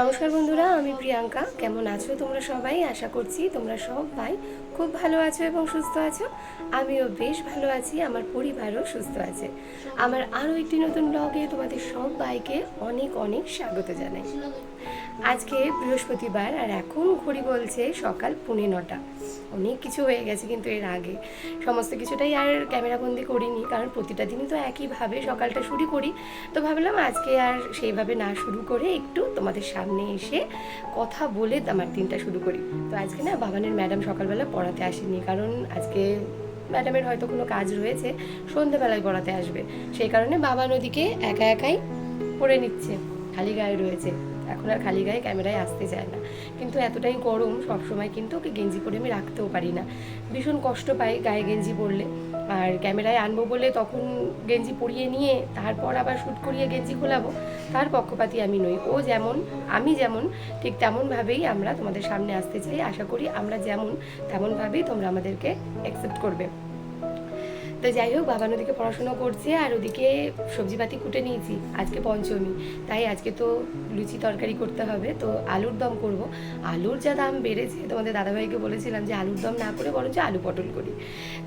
নমস্কার বন্ধুরা, আমি প্রিয়াঙ্কা। কেমন আছো তোমরা সবাই? আশা করছি তোমরা সবাই খুব ভালো আছো এবং সুস্থ আছো। আমিও বেশ ভালো আছি, আমার পরিবারও সুস্থ আছে। আমার আরও একটি নতুন ব্লগে তোমাদের সবাইকে অনেক অনেক স্বাগত জানাই। আজকে বৃহস্পতিবার আর এখন ঘড়ি বলছে সকাল পুনে নটা। অনেক কিছু হয়ে গেছে কিন্তু এর আগে। সমস্ত কিছুটাই আর ক্যামেরাবন্দি করিনি, কারণ প্রতিটা দিনই তো একইভাবে সকালটা শুরু করি। তো ভাবলাম আজকে আর সেইভাবে না শুরু করে একটু তোমাদের সামনে এসে কথা বলে আমার দিনটা শুরু করি। তো আজকে না বাবানের ম্যাডাম সকালবেলা পড়াতে আসেনি কারণ আজকে ম্যাডামের হয়তো কোনো কাজ রয়েছে, সন্ধেবেলায় পড়াতে আসবে। সেই কারণে বাবা নদীকে একা একাই পড়ে নিচ্ছে, খালি গায়ে রয়েছে। এখন আর খালি গায়ে ক্যামেরায় আসতে চায় না। কিন্তু এতটাই গরম সবসময় কিন্তু ওকে গেঞ্জি পরে আমি রাখতেও পারি না। ভীষণ কষ্ট পাই গায়ে গেঞ্জি পরলে। আর ক্যামেরায় আনব বলে তখন গেঞ্জি পরিয়ে নিয়ে তারপর আবার শ্যুট করিয়ে গেঞ্জি খোলাবো, তার পক্ষপাতী আমি নই। ও যেমন, আমি যেমন, ঠিক তেমনভাবেই আমরা তোমাদের সামনে আসতে চাই। আশা করি আমরা যেমন, তেমনভাবেই তোমরা আমাদেরকে অ্যাকসেপ্ট করবে। তো যাই হোক, বাবা নদীকে পড়াশোনা করছে আর ওদিকে সবজিপাতি কুটে নিয়েছি, আজকে পঞ্চমী। তাই আজকে তো লুচি তরকারি করতে হবে, তো আলুর দম করব। আলুর যা দাম বেড়েছে, তোমাদের দাদাভাইকে বলেছিলাম যে আলুর দম না করে বরঞ্চ আলু পটল করি।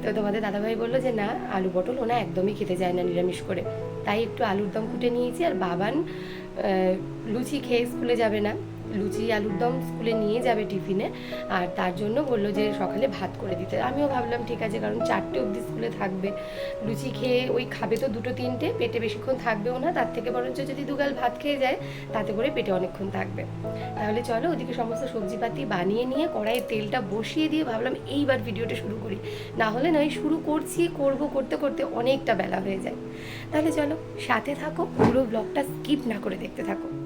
তো তোমাদের দাদাভাই বলল যে, না, আলু পটল ওনা একদমই খেতে যায় না, নিরামিষ করে। তাই একটু আলুর দম কুটে নিয়েছি আর বাবান লুচি খেয়ে স্কুলে যাবে না। লুচি আলুর দম স্কুলে নিয়ে যাবে টিফিনে, আর তার জন্য বলল যে সকালে ভাত করে দিতে। আমিও ভাবলাম, ঠিক আছে, কারণ চারটে অবধি স্কুলে থাকবে। লুচি খেয়ে ওই খাবে তো দুটো তিনটে, পেটে বেশিক্ষণ থাকবেও না, তার থেকে বরঞ্চ যদি দুগাল ভাত খেয়ে যায়, তাতে করে পেটে অনেকক্ষণ থাকবে। তাহলে চলো, ওদিকে সমস্ত সবজিপাতি বানিয়ে নিয়ে কড়াইয়ে তেলটা বসিয়ে দিয়ে ভাবলাম, এইবার ভিডিওটা শুরু করি। না হলে নয়, শুরু করছি, করব করতে করতে অনেকটা বেলা হয়ে যায়। তাহলে চলো, সাথে থাকো, পুরো ব্লগটা স্কিপ না করে দেখতে থাকো।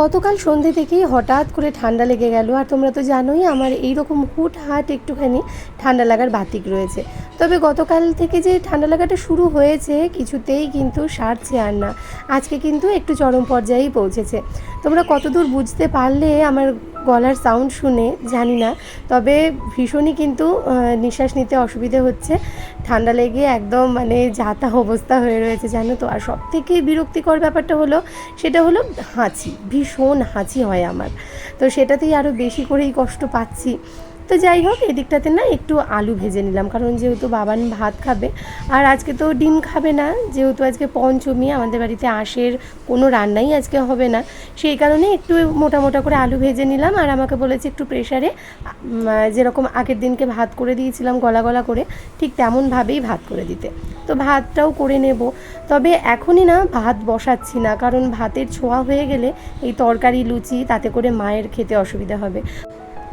গতকাল সন্ধে থেকেই হঠাৎ করে ঠান্ডা লেগে গেল। আর তোমরা তো জানোই আমার এইরকম হুট হাট একটুখানি ঠান্ডা লাগার বাতিক রয়েছে। তবে গতকাল থেকে যে ঠান্ডা লাগাটা শুরু হয়েছে, কিছুতেই কিন্তু সারছে আর না। আজকে কিন্তু একটু চরম পর্যায়েই পৌঁছেছে। তোমরা কতদূর বুঝতে পারলে আমার গলার সাউন্ড শুনে, জানি না। তবে ভীষণই কিন্তু নিঃশ্বাস নিতে অসুবিধে হচ্ছে। ঠান্ডা লেগে একদম মানে যাতা অবস্থা হয়ে রয়েছে, জানো তো। আর সব থেকে বিরক্তিকর ব্যাপারটা হলো, সেটা হলো হাঁচি। ভীষণ হাঁচি হয় আমার। তো সেটাতেই আরও বেশি করেই কষ্ট পাচ্ছি। তো যাই হোক, এদিকটাতে না একটু আলু ভেজে নিলাম। কারণ যেহেতু বাবান ভাত খাবে, আর আজকে তো ডিম খাবে না। যেহেতু আজকে পঞ্চমী, আমাদের বাড়িতে আঁশের কোনো রান্নাই আজকে হবে না। সেই কারণে একটু মোটা মোটা করে আলু ভেজে নিলাম। আর আমাকে বলেছে একটু প্রেশারে যেরকম আগের দিনকে ভাত করে দিয়েছিলাম গলা গলা করে, ঠিক তেমনভাবেই ভাত করে দিতে। তো ভাতটাও করে নেব। তবে এখনই না ভাত বসাচ্ছি না, কারণ ভাতের ছোঁয়া হয়ে গেলে এই তরকারি, লুচি, তাতে করে মায়ের খেতে অসুবিধা হবে।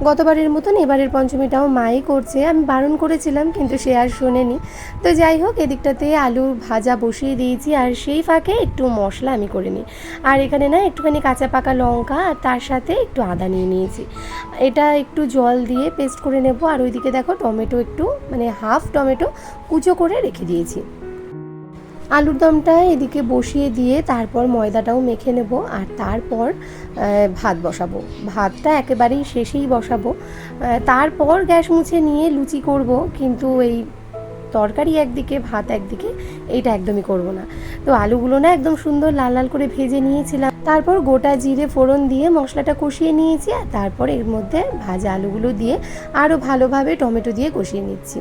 গতবারের মতন এবারের পঞ্চমীটাও মাই করছে। আমি বারণ করেছিলাম, কিন্তু সে আর শোনেনি। তো যাই হোক, এদিকটাতে আলু ভাজা বসিয়ে দিয়েছি, আর সেই ফাঁকে একটু মশলা আমি করে নিই। আর এখানে না একটুখানি কাঁচা পাকা লঙ্কা, আর তার সাথে একটু আদা নিয়ে নিয়েছি। এটা একটু জল দিয়ে পেস্ট করে নেব, আর ওইদিকে দেখো টমেটো একটু মানে হাফ টমেটো কুচো করে রেখে দিয়েছি। আলুর দমটা এদিকে বসিয়ে দিয়ে তারপর ময়দাটাও মেখে নেব আর তারপর ভাত বসাবো। ভাতটা একেবারেই শেষেই বসাবো। তারপর গ্যাস মুছে নিয়ে লুচি করব, কিন্তু এই তরকারি একদিকে, ভাত একদিকে, এইটা একদমই করব না। তো আলুগুলো না একদম সুন্দর লাল লাল করে ভেজে নিয়েছিলাম। তারপর গোটা জিরে ফোড়ন দিয়ে মশলাটা কষিয়ে নিয়েছি আর তারপর এর মধ্যে ভাজা আলুগুলো দিয়ে আরও ভালোভাবে টমেটো দিয়ে কষিয়ে নিচ্ছি।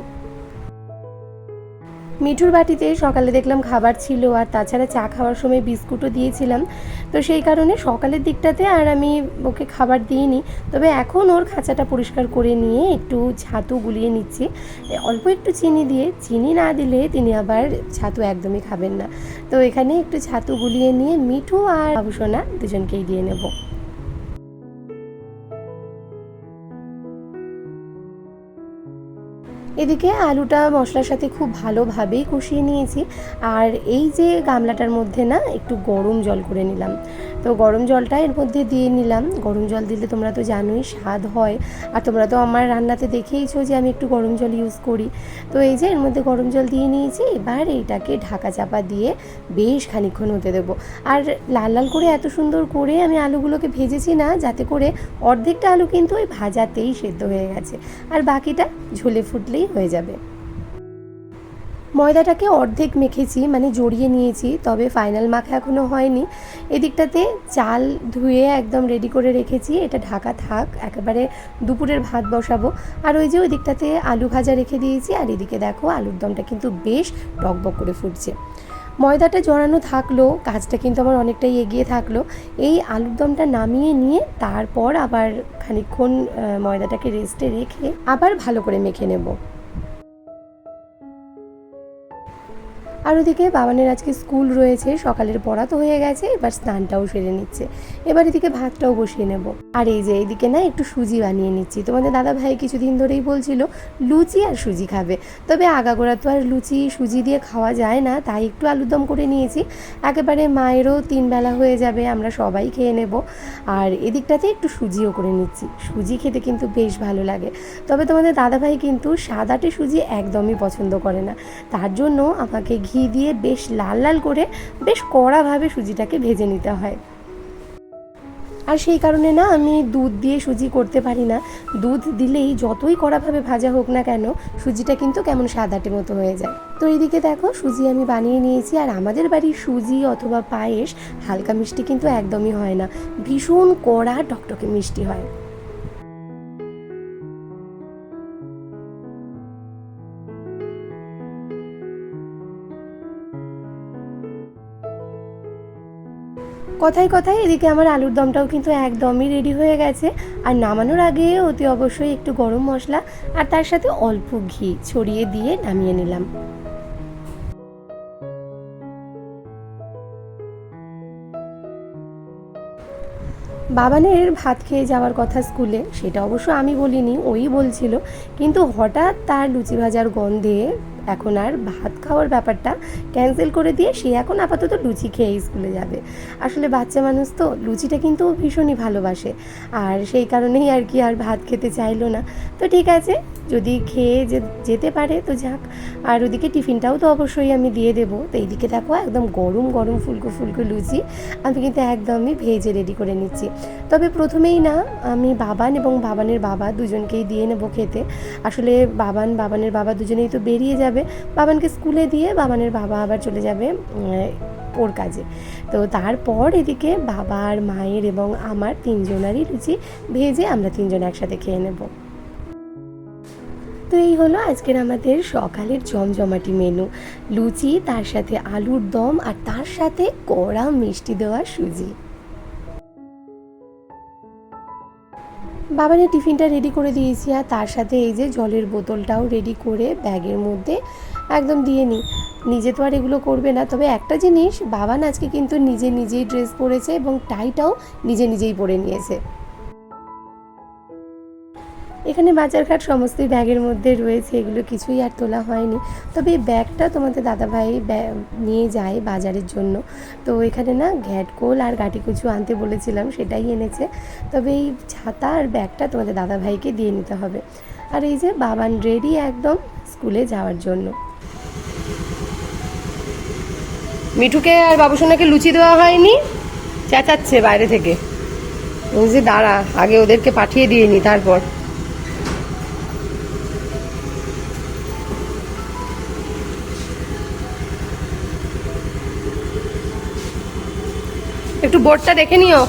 মিঠুর বাটিতে সকালে দেখলাম খাবার ছিল আর তাছাড়া চা খাওয়ার সময় বিস্কুটও দিয়েছিলাম। তো সেই কারণে সকালের দিকটাতে আর আমি ওকে খাবার দিইনি। তবে এখন ওর খাঁচাটা পরিষ্কার করে নিয়ে একটু ছাতু গুলিয়ে নিচ্ছি। অল্প একটু চিনি দিয়ে, চিনি না দিলে তিনি আবার ছাতু একদমই খাবেন না। তো এখানে একটু ছাতু গুলিয়ে নিয়ে মিঠু আর বাবুসোনা দুজনকেই দিয়ে নেব। এদিকে আলুটা মশলার সাথে খুব ভালোভাবেই কষিয়ে নিয়েছি। আর এই যে গামলাটার মধ্যে না একটু গরম জল করে নিলাম। তো গরম জলটা এর মধ্যে দিয়ে নিলাম। গরম জল দিলে তোমরা তো জানোই স্বাদ হয়। আর তোমরা তো আমার রান্নাতে দেখেইছো যে আমি একটু গরম জল ইউজ করি। তো এই যে এর মধ্যে গরম জল দিয়ে নিয়েছি, এবার এইটাকে ঢাকা চাপা দিয়ে বেশ খানিক্ষণ হতে দেবো। আর লাল লাল করে এত সুন্দর করে আমি আলুগুলোকে ভেজেছি না, যাতে করে অর্ধেকটা আলু কিন্তু ওই ভাজাতেই সেদ্ধ হয়ে গেছে। আর বাকিটা ঝোলে ফুটলেই হয়ে যাবে। ময়দাটাকে অর্ধেক মেখেছি মানে জড়িয়ে নিয়েছি তবে ফাইনাল মাখা এখনও হয়নি। এদিকটাতে চাল ধুয়ে একদম রেডি করে রেখেছি এটা ঢাকা থাক একেবারে দুপুরের ভাত বসাবো। আর ওই যে ওই দিকটাতে আলু ভাজা রেখে দিয়েছি আর এদিকে দেখো আলুর দমটা কিন্তু বেশ টকবক করে ফুটছে। ময়দাটা জড়ানো থাকল কাজটা কিন্তু আমার অনেকটাই এগিয়ে থাকল। এই আলুর দমটা নামিয়ে নিয়ে তারপর আবার খানিকক্ষণ আহ, ময়দাটাকে রেস্টে রেখে আবার ভালো করে মেখে নেব। আর ওদিকে বাবানের আজকে স্কুল রয়েছে, সকালের পড়া তো হয়ে গেছে, এবার স্নানটাও সেরে নিচ্ছে। এবার এদিকে ভাতটাও বসিয়ে নেব। আর এই যে এইদিকে না একটু সুজি বানিয়ে নিচ্ছি। তোমাদের দাদা ভাই কিছুদিন ধরেই বলছিল, লুচি আর সুজি খাবে। তবে আগাগোড়া তো আর লুচি, সুজি দিয়ে খাওয়া যায় না, তাই একটু আলুদম করে নিয়েছি। একেবারে মায়েরও তিন বেলা হয়ে যাবে, আমরা সবাই খেয়ে নেব। আর এদিকটাতে একটু সুজিও করে নিচ্ছি। সুজি খেতে কিন্তু বেশ ভালো লাগে। তবে তোমাদের দাদাভাই কিন্তু সাদাটে সুজি একদমই পছন্দ করে না। তার জন্য আমাকে ঘি দিয়ে বেশ লাল লাল করে বেশ কড়াভাবে সুজিটাকে ভেজে নিতে হয়। আর সেই কারণে না আমি দুধ দিয়ে সুজি করতে পারি না। দুধ দিলেই যতই কড়াভাবে ভাজা হোক না কেন সুজিটা কিন্তু কেমন সাদাটে মতো হয়ে যায়। তো এইদিকে দেখো সুজি আমি বানিয়ে নিয়েছি আর আমাদের বাড়ির সুজি অথবা পায়েস হালকা মিষ্টি কিন্তু একদমই হয় না। ভীষণ কড়া টকটকে মিষ্টি হয়। কথায় কথায় এদিকে আমার আলুর দমটাও কিন্তু একদমই রেডি হয়ে গেছে। আর নামানোর আগে অতি অবশ্যই একটু গরম মশলা আর তার সাথে অল্প ঘি ছড়িয়ে দিয়ে নামিয়ে নিলাম। বাবানের ভাত খেয়ে যাওয়ার কথা স্কুলে, সেটা অবশ্য আমি বলিনি, ওই বলছিল। কিন্তু হঠাৎ তার লুচি ভাজার গন্ধে এখন আর ভাত খাওয়ার ব্যাপারটা ক্যান্সেল করে দিয়ে সে এখন আপাতত লুচি খেয়ে স্কুলে যাবে। আসলে বাচ্চা মানুষ তো লুচিটা কিন্তু ভীষণই ভালোবাসে। আর সেই কারণেই আর কি আর ভাত খেতে চাইলো না। তো ঠিক আছে, যদি খেয়ে যেতে পারে তো যাক। আর ওদিকে টিফিনটাও তো অবশ্যই আমি দিয়ে দেবো। তো এইদিকে দেখো একদম গরম গরম ফুলকো ফুলকো লুচি আমি কিন্তু একদমই ভেজে রেডি করে নিচ্ছি। তবে প্রথমেই না আমি বাবান এবং বাবানের বাবা দুজনকেই দিয়ে নেব খেতে। আসলে বাবান, বাবানের বাবা দুজনেই তো বেরিয়ে যাবে। বাবানকে স্কুলে দিয়ে বাবানের বাবা আবার চলে যাবে ওর কাজে। তো তারপর এদিকে বাবার মায়ের এবং আমার তিনজনারই লুচি ভেজে আমরা তিনজন একসাথে খেয়ে নেব। তো এই হলো আজকের আমাদের সকালের জমজমাটি মেনু। লুচি, তার সাথে আলুর দম আর তার সাথে কড়া মিষ্টি দেওয়া সুজি। বাবানের টিফিনটা রেডি করে দিয়েছি আর তার সাথে এই যে জলের বোতলটাও রেডি করে ব্যাগের মধ্যে একদম দিয়ে নিই। নিজে তো আর এগুলো করবে না, তবে একটা জিনিস বাবান আজকে কিন্তু নিজে নিজেই ড্রেস পরেছে এবং টাইটাও নিজে নিজেই পরে নিয়েছে। এখানে বাজারঘাট সমস্তই ব্যাগের মধ্যে রয়েছে, এগুলো কিছুই আর তোলা হয়নি। তবে এই ব্যাগটা তোমাদের দাদাভাই নিয়ে যায় বাজারের জন্য। তো এখানে না ঘ্যাটকোল আর গাটি গাটিকুচু আনতে বলেছিলাম, সেটাই এনেছে। তবে এই ছাতা আর ব্যাগটা তোমাদের দাদাভাইকে দিয়ে নিতে হবে। আর এই যে বাবান রেডি একদম স্কুলে যাওয়ার জন্য। মিঠুকে আর বাবুসোনাকে লুচি দেওয়া হয়নি? চেঁচাচ্ছে বাইরে থেকে। যে দাঁড়া, আগে ওদেরকে পাঠিয়ে দিয়ে নি তারপর। একটু বোর্ডটা দেখে নিও।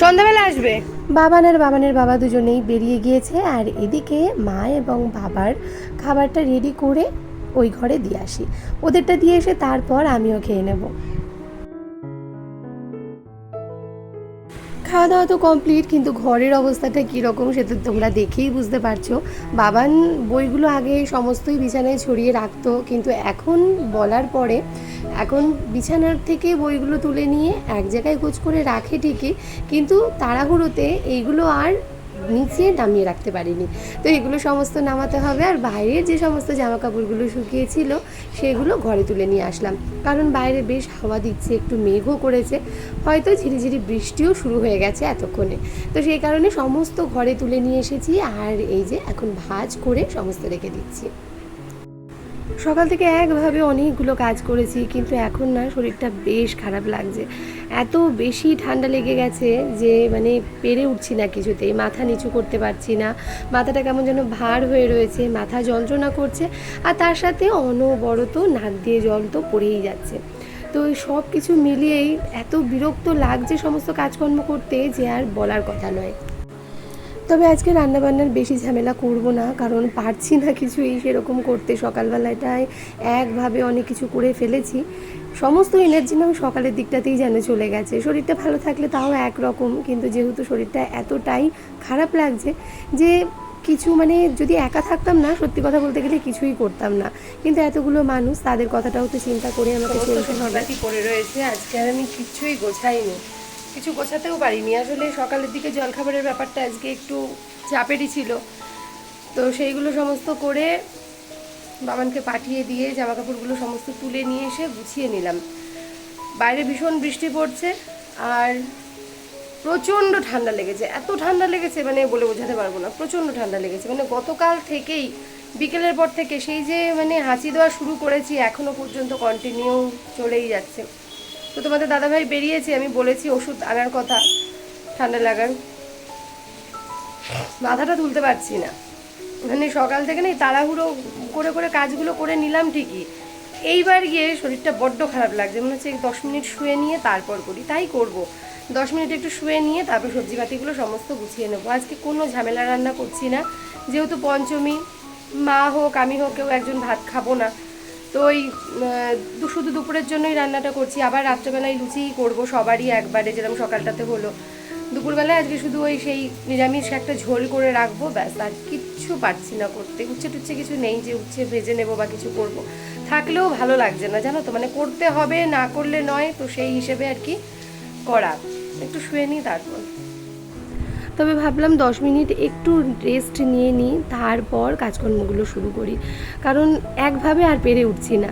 সন্ধ্যাবেলা আসবে। বাবানের বাবানের বাবা দুজনেই বেরিয়ে গিয়েছে, আর এদিকে মা এবং বাবার খাবারটা রেডি করে ওই ঘরে দিয়ে আসি। ওদেরটা দিয়ে এসে তারপর আমিও খেয়ে নেব। খাওয়া দাওয়া তো কমপ্লিট কিন্তু ঘরের অবস্থাটা কীরকম সেটা তোমরা দেখেই বুঝতে পারছ। বাবান বইগুলো আগে সমস্তই বিছানায় ছড়িয়ে রাখতো, কিন্তু এখন বলার পরে, এখন বিছানার থেকে বইগুলো তুলে নিয়ে এক জায়গায় গোছ করে রাখে ঠিকই, কিন্তু তাড়াহুড়োতে এইগুলো আর নিচে নামিয়ে রাখতে পারিনি। তো এগুলো সমস্ত নামাতে হবে আর বাইরের যে সমস্ত জামা কাপড়গুলো শুকিয়েছিল, সেগুলো ঘরে তুলে নিয়ে আসলাম। কারণ বাইরে বেশ হাওয়া দিচ্ছে, একটু মেঘও করেছে। হয়তো ঝিরিঝিরি বৃষ্টিও শুরু হয়ে গেছে এতক্ষণে। তো সেই কারণে সমস্ত ঘরে তুলে নিয়ে এসেছি আর এই যে এখন ভাজ করে সমস্ত রেখে দিচ্ছি। সকাল থেকে একভাবে অনেকগুলো কাজ করেছি, কিন্তু এখন না শরীরটা বেশ খারাপ লাগছে। এত বেশি ঠান্ডা লেগে গেছে যে মানে পেরে উঠছি না কিছুতেই, মাথা নিচু করতে পারছি না, মাথাটা কেমন যেন ভার হয়ে রয়েছে, মাথা যন্ত্রণা করছে, আর তার সাথে অনবরত নাক দিয়ে জল তো পড়েই যাচ্ছে। তো সব কিছু মিলিয়েই এত বিরক্ত লাগছে সমস্ত কাজকর্ম করতে যে আর বলার কথা নয়। তবে আজকে রান্নাবান্নার বেশি ঝামেলা করব না কারণ পারছি না কিছুই সেরকম করতে। সকালবেলাটায় একভাবে অনেক কিছু করে ফেলেছি। সমস্ত এনার্জি না সকালের দিকটাতেই যেন চলে গেছে। শরীরটা ভালো থাকলে তাও একরকম কিন্তু যেহেতু শরীরটা এতটাই খারাপ লাগছে যে কিছু মানে যদি একা থাকতাম না সত্যি কথা বলতে গেলে কিছুই করতাম না। কিন্তু এতগুলো মানুষ তাদের কথাটাও তো চিন্তা করে আমাকে চলতে হবে। পড়ে রয়েছে আজকে আর আমি কিছুই গোছাইনি। কিছু গোছাতেও পারিনি। আসলে সকালের দিকে জলখাবারের ব্যাপারটা আজকে একটু চাপেরই ছিল। তো সেইগুলো সমস্ত করে বাবানকে পাঠিয়ে দিয়ে জামা কাপড়গুলো সমস্ত তুলে নিয়ে এসে গুছিয়ে নিলাম। বাইরে ভীষণ বৃষ্টি পড়ছে আর প্রচণ্ড ঠান্ডা লেগেছে। এত ঠান্ডা লেগেছে মানে বলে বোঝাতে পারব না, প্রচণ্ড ঠান্ডা লেগেছে। মানে গতকাল থেকেই, বিকেলের পর থেকে সেই যে মানে হাঁচি দেওয়া শুরু করেছি, এখনও পর্যন্ত কন্টিনিউ চলেই যাচ্ছে। তো তোমাদের দাদাভাই বেরিয়েছে, আমি বলেছি ওষুধ আনার কথা, ঠান্ডা লাগার। মাথাটা তুলতে পারছি না। মানে সকাল থেকে নেই তাড়াহুড়ো করে করে কাজগুলো করে নিলাম ঠিকই। এইবার গিয়ে শরীরটা বড্ড খারাপ লাগছে, মনে হচ্ছে দশ মিনিট শুয়ে নিয়ে তারপর করি, তাই করব। দশ মিনিট একটু শুয়ে নিয়ে তারপর সবজি পাতিগুলো সমস্ত গুছিয়ে নেব। আজকে কোনো ঝামেলা রান্না করছি না, যেহেতু পঞ্চমী, মা হোক, আমি হোক, কেউ একজন ভাত খাব না। তো ওই শুধু দুপুরের জন্যই রান্নাটা করছি। আবার রাত্রেবেলায় লুচিই করব সবারই একবারে, যেরকম সকালটাতে হলো। দুপুরবেলায় আজকে শুধু ওই সেই নিরামিষ একটা ঝোল করে রাখব, ব্যাস, আর কিচ্ছু পারছি না করতে। উচ্ছে টুচ্ছে কিছু নেই যে উচ্ছে ভেজে নেব বা কিছু করব। থাকলেও ভালো লাগছে না, জানো তো? মানে করতে হবে, না করলে নয়, তো সেই হিসেবে আর কি করা। একটু শুয়ে নিই তারপর। তবে ভাবলাম দশ মিনিট একটু রেস্ট নিয়ে নিই, তারপর কাজকর্মগুলো শুরু করি। কারণ একভাবে আর পেরে উঠছি না।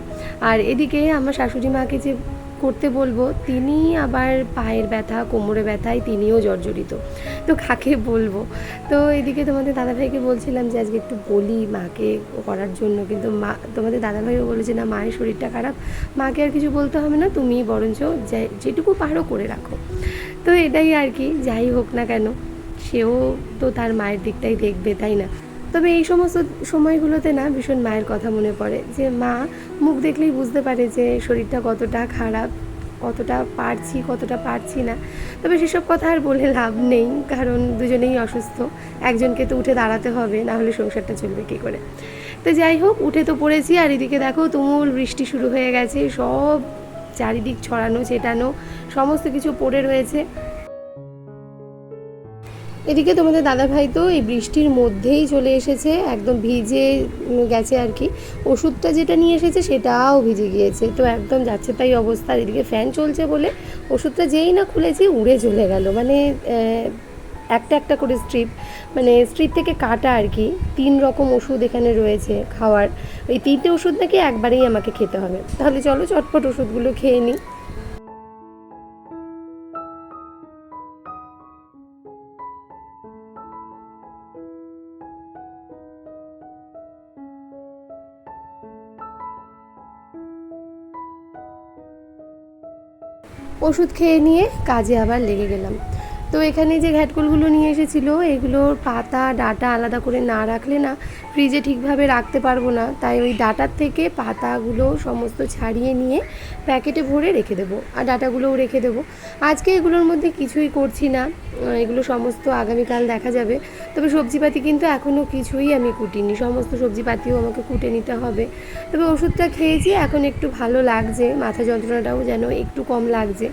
আর এদিকে আমার শাশুড়ি মাকে যে করতে বলব, তিনি আবার পায়ের ব্যথা, কোমরে ব্যথায় তিনিও জর্জরিত। তো কাকে বলব? তো এদিকে তোমাদের দাদাভাইকে বলছিলাম যে আজকে একটু বলি মাকে করার জন্য, কিন্তু মা, তোমাদের দাদাভাইও বলেছে না, মায়ের শরীরটা খারাপ। মাকে আর কিছু বলতে হবে না তুমি বরঞ্চ যেটুকু পারো করে রাখো। তো এটাই আর কি, যাই হোক না কেন। সেও তো তার মায়ের দিকটাই দেখবে, তাই না? তবে এই সমস্ত সময়গুলোতে না ভীষণ মায়ের কথা মনে পড়ে যে মা মুখ দেখলেই বুঝতে পারে যে শরীরটা কতটা খারাপ, কতটা পারছি কতটা পারছি না। তবে সেসব কথা আর বলে লাভ নেই, কারণ দুজনেই অসুস্থ। একজনকে তো উঠে দাঁড়াতে হবে, না হলে সংসারটা চলবে কী করে? তো যাই হোক, উঠে তো পড়েছি, আর এদিকে দেখো তুমুল বৃষ্টি শুরু হয়ে গেছে, সব চারিদিক ছড়ানো, ছেটানো, সমস্ত কিছু পড়ে রয়েছে। এদিকে তোমাদের দাদাভাই তো এই বৃষ্টির মধ্যেই চলে এসেছে, একদম ভিজে গেছে আর কি। ওষুধটা যেটা নিয়ে এসেছে সেটাও ভিজে গিয়েছে, তো একদম যাচ্ছে তাই অবস্থা। এদিকে ফ্যান চলছে বলে ওষুধটা যেই না খুলেছি উড়ে চলে গেল। মানে একটা একটা করে স্ট্রিপ মানে স্ট্রিপ থেকে কাটা আর কি, তিন রকম ওষুধ এখানে রয়েছে খাওয়ার। ওই তিনটে ওষুধ নাকি একবারেই আমাকে খেতে হবে। তাহলে চলো চটপট ওষুধগুলো খেয়ে নিই। ওষুধ খেয়ে নিয়ে কাজে আবার লেগে গেলাম। তো এখানে যে ঘ্যাটকুলগুলো নিয়ে এসেছিল এগুলোর পাতা, ডাটা আলাদা করে না রাখলে না ফ্রিজে ঠিকভাবে রাখতে পারব না। তাই ওই ডাটার থেকে পাতাগুলো সমস্ত ছাড়িয়ে নিয়ে প্যাকেটে ভরে রেখে দেবো আর ডাটাগুলোও রেখে দেবো। আজকে এগুলোর মধ্যে কিছুই করছি না। এগুলো সমস্ত আগামীকাল দেখা যাবে। তবে সবজিপাতি কিন্তু এখনও কিছুই আমি কুটিনি। সমস্ত সবজিপাতিও আমাকে কুটে নিতে হবে। তবে ওষুধটা খেয়েছি, এখন একটু ভালো লাগছে। মাথা যন্ত্রণাটাও যেন একটু কম লাগছে।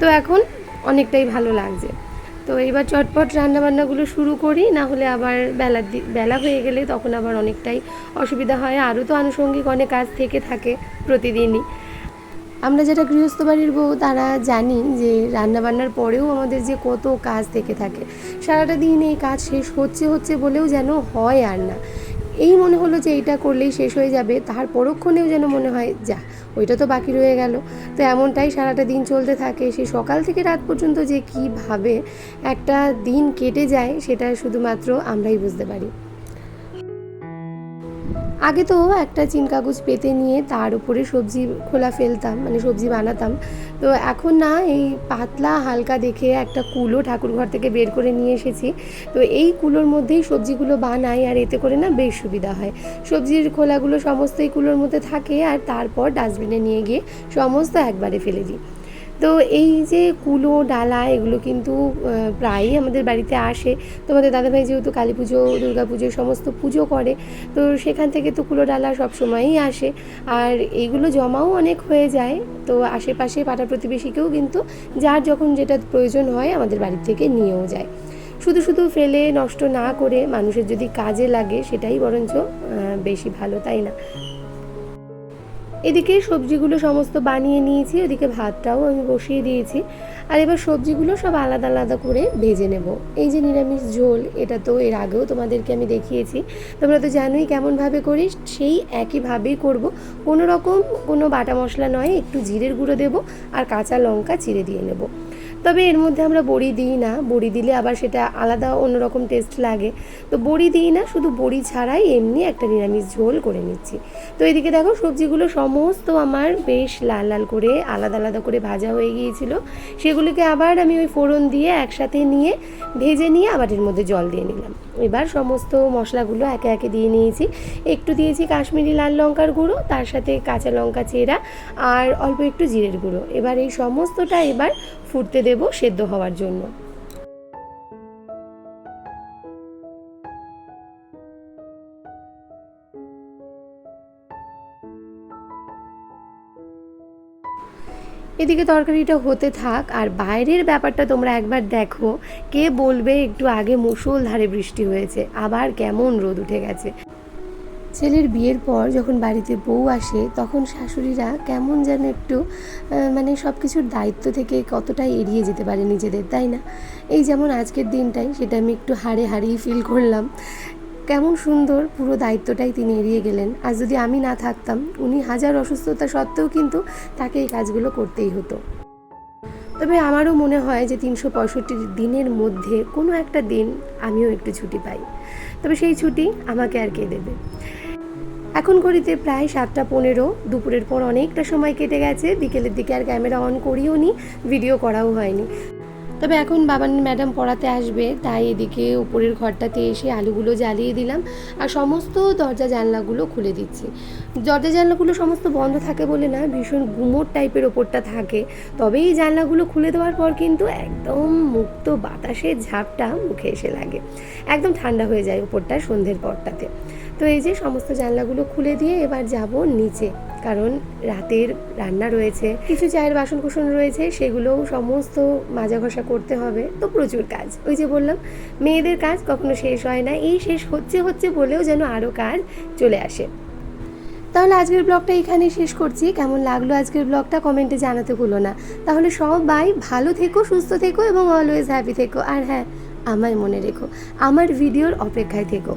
তো এখন অনেকটাই ভালো লাগছে। তো এবার চটপট রান্নাবান্নাগুলো শুরু করি, না হলে আবার বেলার দি, বেলা হয়ে গেলে তখন আবার অনেকটাই অসুবিধা হয়। আরও তো আনুষঙ্গিক অনেক কাজ থেকে থাকে প্রতিদিনই। আমরা যারা গৃহস্থ বাড়ির বউ, তারা জানি যে রান্নাবান্নার পরেও আমাদের যে কত কাজ থেকে থাকে। সারাটা দিন এই কাজ শেষ হচ্ছে হচ্ছে বলেও যেন হয় আর না। এই মনে হলো যে এইটা করলেই শেষ হয়ে যাবে, তার পরক্ষণেও যেন মনে হয়, যা ওইটা তো বাকি রয়ে গেল। তো এমনটাই সারাটা দিন চলতে থাকে। সেই সকাল থেকে রাত পর্যন্ত যে কীভাবে একটা দিন কেটে যায়, সেটা শুধুমাত্র আমরাই বুঝতে পারি। আগে তো একটা চিন কাগজ পেতে নিয়ে তার উপরে সবজি খোলা ফেলতাম মানে সবজি বানাতাম। তো এখন না, এই পাতলা হালকা দেখে একটা কুলো ঠাকুর ঘর থেকে বের করে নিয়ে এসেছি। তো এই কুলোর মধ্যেই সবজিগুলো বানাই আর এতে করে না বেশ সুবিধা হয়। সবজির খোলাগুলো সমস্ত এই কুলোর মধ্যে থাকে আর তারপর ডাস্টবিনে নিয়ে গিয়ে সমস্ত একবারে ফেলে দিই। তো এই যে কুলো, ডালা এগুলো কিন্তু প্রায়ই আমাদের বাড়িতে আসে। তোমাদের দাদাভাই যেহেতু কালী পুজো, দুর্গা পুজো সমস্ত পুজো করে, তো সেখান থেকে তো কুলো, ডালা সবসময়ই আসে। আর এইগুলো জমাও অনেক হয়ে যায়। তো আশেপাশে পাড়া প্রতিবেশীকেও কিন্তু যার যখন যেটা প্রয়োজন হয় আমাদের বাড়ি থেকে নিয়েও যায়। শুধু শুধু ফেলে নষ্ট না করে মানুষের যদি কাজে লাগে সেটাই বরঞ্চ বেশি ভালো, তাই না? এদিকে সবজিগুলো সমস্ত বানিয়ে নিয়েছি, ওদিকে ভাতটাও আমি বসিয়ে দিয়েছি। আর এবার সবজিগুলো সব আলাদা আলাদা করে ভেজে নেব। এই যে নিরামিষ ঝোল, এটা তো এর আগেও তোমাদেরকে আমি দেখিয়েছি। তোমরা তো জানোই কেমনভাবে করি, সেই একইভাবেই করব। কোনো রকম কোনো বাটা মশলা নয়, একটু জিরের গুঁড়ো দেবো আর কাঁচা লঙ্কা চিড়ে দিয়ে নেব। তবে এর মধ্যে আমরা বড়ি দিই না। বড়ি দিলে আবার সেটা আলাদা অন্যরকম টেস্ট লাগে। তো বড়ি দিই না, শুধু বড়ি ছাড়াই এমনি একটা নিরামিষ ঝোল করে নিচ্ছি। তো এদিকে দেখো সবজিগুলো সমস্ত আমার বেশ লাল লাল করে, আলাদা আলাদা করে ভাজা হয়ে গিয়েছিল। সেগুলিকে আবার আমি ওই ফোড়ন দিয়ে একসাথে নিয়ে, ভেজে নিয়ে আবার এর মধ্যে জল দিয়ে নিলাম। এবার সমস্ত মশলাগুলো একে একে দিয়ে নিয়েছি। একটু দিয়েছি কাশ্মীরি লাল লঙ্কার গুঁড়ো, তার সাথে কাঁচা লঙ্কা চেরা আর অল্প একটু জিরের গুঁড়ো। এবার এই সমস্তটা এবার ফুটতে দেব সেদ্ধ হওয়ার জন্য। এদিকে তরকারিটা হতে থাক, আর বাইরের ব্যাপারটা তোমরা একবার দেখো। কে বলবে, একটু আগে মুষলধারে বৃষ্টি হয়েছে, আবার কেমন রোদ উঠে গেছে। ছেলের বিয়ের পর যখন বাড়িতে বউ আসে, তখন শাশুড়িরা কেমন যেন একটু মানে সব কিছুর দায়িত্ব থেকে কতটা এড়িয়ে যেতে পারে নিজেদের, তাই না? এই যেমন আজকের দিনটাই, সেটা আমি একটু হাড়ে হারিয়ে ফিল করলাম। কেমন সুন্দর পুরো দায়িত্বটাই তিনি এড়িয়ে গেলেন। আর যদি আমি না থাকতাম, উনি হাজার অসুস্থতা সত্ত্বেও কিন্তু তাকে এই কাজগুলো করতেই হতো। তবে আমারও মনে হয় যে তিনশো পঁয়ষট্টি দিনের মধ্যে কোনো একটা দিন আমিও একটু ছুটি পাই। তবে সেই ছুটি আমাকে আর কে দেবে? এখন ঘড়িতে প্রায় সাতটা পনেরো, দুপুরের পর অনেকটা সময় কেটে গেছে। বিকেলের দিকে আর ক্যামেরা অন করিও নি ভিডিও করাও হয়নি। তবে এখন বাবান ম্যাডাম পড়াতে আসবে, তাই এদিকে উপরের ঘরটাতে এসে আলুগুলো জ্বালিয়ে দিলাম আর সমস্ত দরজা জানলাগুলো খুলে দিচ্ছি। দরজা জানলাগুলো সমস্ত বন্ধ থাকে বলে না, ভীষণ গুমোট টাইপের ওপরটা থাকে। তবে এই জানলাগুলো খুলে দেওয়ার পর কিন্তু একদম মুক্ত বাতাসের ঝাপটা মুখে এসে লাগে। একদম ঠান্ডা হয়ে যায় উপরটা সন্ধ্যের পরটাতে। তো এই যে সমস্ত জানলাগুলো খুলে দিয়ে এবার যাব নিচে, কারণ রাতের রান্না রয়েছে, কিছু চায়ের বাসন কুসন রয়েছে, সেগুলোও সমস্ত মাজা ঘষা করতে হবে। তো প্রচুর কাজ। ওই যে বললাম, মেয়েদের কাজ কখনো শেষ হয় না, এই শেষ হচ্ছে হচ্ছে বলেও যেন আরও কাজ চলে আসে। তাহলে আজকের ব্লগটা এখানেই শেষ করছি। কেমন লাগল আজকের ব্লগটা কমেন্টে জানাতে ভুলো না। তাহলে সবাই ভালো থেকো, সুস্থ থেকো এবং অলওয়েজ হ্যাপি থেকো। আর হ্যাঁ আমায় মনে রেখো, আমার ভিডিওর অপেক্ষায় থেকো।